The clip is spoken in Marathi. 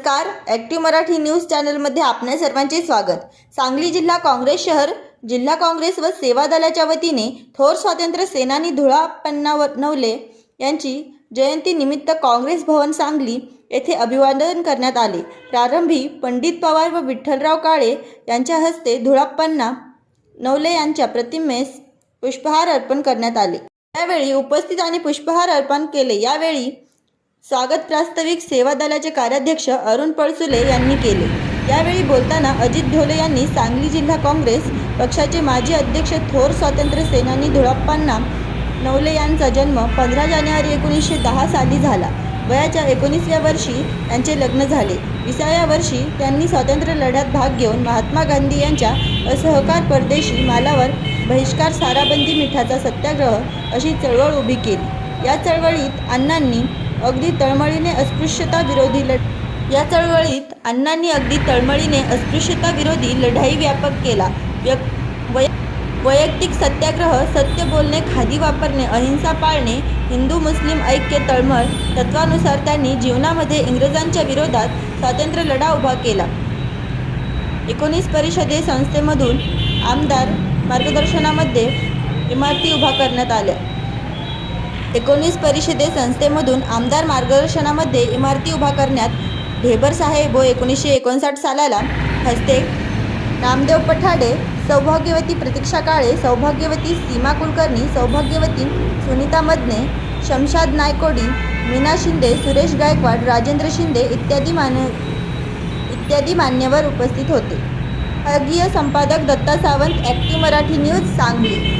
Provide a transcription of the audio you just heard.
नमस्कार. ॲक्टिव्ह मराठी न्यूज चॅनलमध्ये आपल्या सर्वांचे स्वागत. सांगली जिल्हा काँग्रेस शहर जिल्हा काँग्रेस व सेवा दलाच्या वतीने थोर स्वातंत्र्य सेनानी धुळा नवले यांची जयंती निमित्त काँग्रेस भवन सांगली येथे अभिवादन करण्यात आले. प्रारंभी पंडित पवार व विठ्ठलराव काळे यांच्या हस्ते धुळाप्पन्ना नवले यांच्या प्रतिमेस पुष्पहार अर्पण करण्यात आले. यावेळी उपस्थित आणि पुष्पहार अर्पण केले. यावेळी स्वागत प्रास्ताविक सेवा दलाचे कार्याध्यक्ष अरुण पळसुले यांनी केले. यावेळी बोलताना अजित ढोले यांनी सांगली जिल्हा काँग्रेस पक्षाचे माजी अध्यक्ष थोर स्वातंत्र्य सेनानी धुळप्पांना नवले यांचा जन्म पंधरा जानेवारी एकोणीसशे दहा साली झाला. वयाच्या एकोणीसव्या वर्षी त्यांचे लग्न झाले. विसाव्या वर्षी त्यांनी स्वातंत्र्य लढ्यात भाग घेऊन महात्मा गांधी यांच्या असहकार परदेशी मालावर बहिष्कार साराबंदी मिठाचा सत्याग्रह अशी चळवळ उभी केली. या चळवळीत अण्णांनी अगदी तळमळीने अस्पृश्यता विरोधी लढ या चळवळीत अण्णांनी अगदी तळमळीने अस्पृश्यता विरोधी लढाई व्यापक केला. व्यक वै वैयक्तिक सत्याग्रह सत्य बोलणे खादी वापरणे अहिंसा पाळणे हिंदू मुस्लिम ऐक्य तळमळ तत्वानुसार त्यांनी जीवनामध्ये इंग्रजांच्या विरोधात स्वातंत्र्य लढा उभा केला. एकोणीस परिषदे संस्थेमधून आमदार मार्गदर्शनामध्ये इमारती उभा करण्यात आल्या. एकोणीस परिषदे संस्थेमधून आमदार मार्गदर्शनामध्ये इमारती उभा करण्यात ढेबरसाहेब व एकोणीसशे एकोणसाठ सालाला हस्ते नामदेव पठाडे सौभाग्यवती प्रतीक्षा काळे सौभाग्यवती सीमा कुलकर्णी सौभाग्यवती सुनीता मदने शमशाद नायकोडी मीना शिंदे सुरेश गायकवाड राजेंद्र शिंदे इत्यादी मान इत्यादी मान्यवर उपस्थित होते. अगीय संपादक Datta Sawant active Marathi news Sangli.